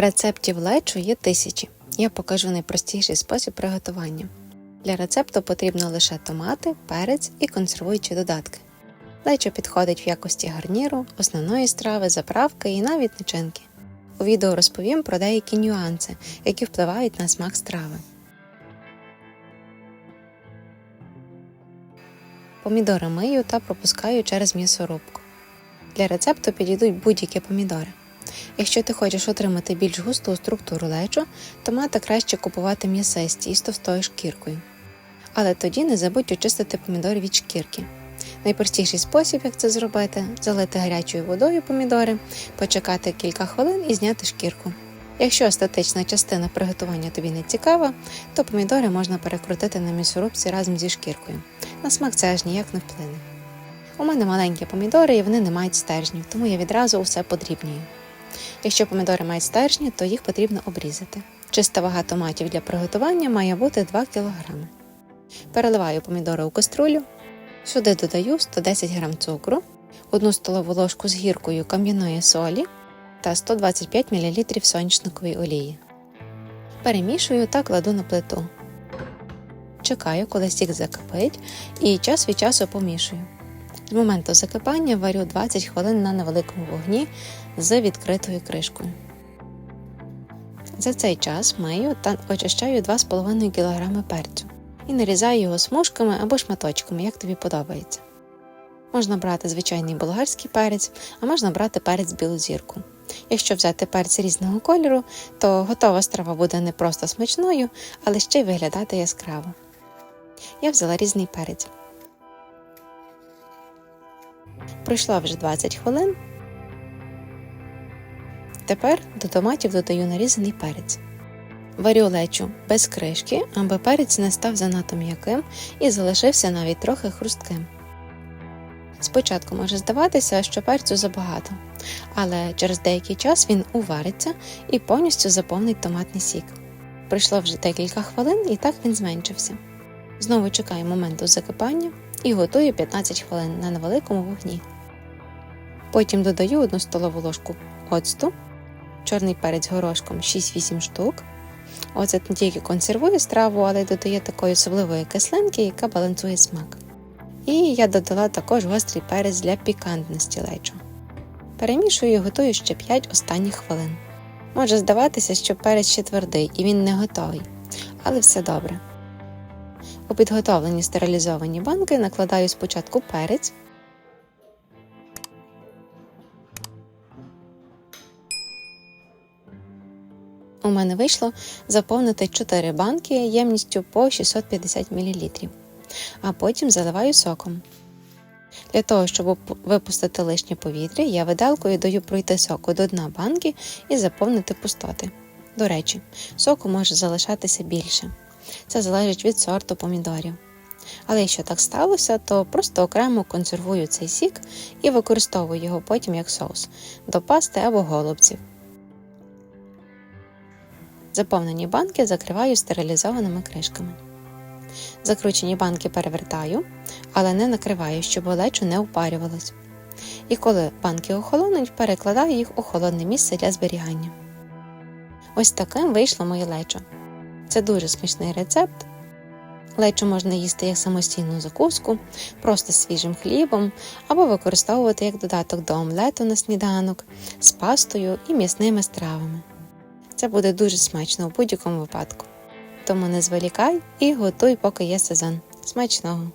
Рецептів лечу є тисячі. Я покажу найпростіший спосіб приготування. Для рецепту потрібно лише томати, перець і консервуючі додатки. Лечо підходить в якості гарніру, основної страви, заправки і навіть начинки. У відео розповім про деякі нюанси, які впливають на смак страви. Помідори мию та пропускаю через м'ясорубку. Для рецепту підійдуть будь-які помідори. Якщо ти хочеш отримати більш густу структуру лечо, томати краще купувати м'ясисті із товстою шкіркою. Але тоді не забудь очистити помідори від шкірки. Найпростіший спосіб, як це зробити, залити гарячою водою помідори, почекати кілька хвилин і зняти шкірку. Якщо естетична частина приготування тобі не цікава, то помідори можна перекрутити на м'ясорубці разом зі шкіркою. На смак це аж ніяк не вплине. У мене маленькі помідори і вони не мають стержнів, тому я відразу усе подрібнюю. Якщо помідори мають стержні, то їх потрібно обрізати. Чиста вага томатів для приготування має бути 2 кг. Переливаю помідори у каструлю. Сюди додаю 110 г цукру, 1 столову ложку з гіркою кам'яної солі та 125 мл соняшникової олії. Перемішую та кладу на плиту. Чекаю, коли сік закипить, і час від часу помішую. З моменту закипання варю 20 хвилин на невеликому вогні з відкритою кришкою. За цей час мию та очищаю 2,5 кг перцю і нарізаю його смужками або шматочками, як тобі подобається. Можна брати звичайний болгарський перець, а можна брати перець білу зірку. Якщо взяти перець різного кольору, то готова страва буде не просто смачною, але ще й виглядати яскраво. Я взяла різний перець. Пройшло вже 20 хвилин. Тепер до томатів додаю нарізаний перець. Варю лечу без кришки, аби перець не став занадто м'яким і залишився навіть трохи хрустким. Спочатку може здаватися, що перцю забагато, але через деякий час він увариться і повністю заповнить томатний сік. Пройшло вже декілька хвилин і так він зменшився. Знову чекаю моменту закипання і готую 15 хвилин на невеликому вогні. Потім додаю 1 столову ложку оцту, чорний перець горошком 6-8 штук. Оцет не тільки консервує страву, але й додає такої особливої кислинки, яка балансує смак. І я додала також гострий перець для пікантності лечо. Перемішую і готую ще 5 останніх хвилин. Може здаватися, що перець ще твердий і він не готовий, але все добре. У підготовлені стерилізовані банки накладаю спочатку перець. У мене вийшло заповнити 4 банки ємністю по 650 мл, а потім заливаю соком. Для того, щоб випустити лишнє повітря, я виделкою даю пройти соку до дна банки і заповнити пустоти. До речі, соку може залишатися більше. Це залежить від сорту помідорів. Але якщо так сталося, то просто окремо консервую цей сік і використовую його потім як соус до пасти або голубців. Заповнені банки закриваю стерилізованими кришками. Закручені банки перевертаю, але не накриваю, щоб олечу не упарювалось. І коли банки охолонуть, перекладаю їх у холодне місце для зберігання. Ось таким вийшло моє лечо. Це дуже смачний рецепт. Лечо можна їсти як самостійну закуску, просто свіжим хлібом, або використовувати як додаток до омлету на сніданок з пастою і м'ясними стравами. Це буде дуже смачно у будь-якому випадку. Тому не зволікай і готуй, поки є сезон. Смачного!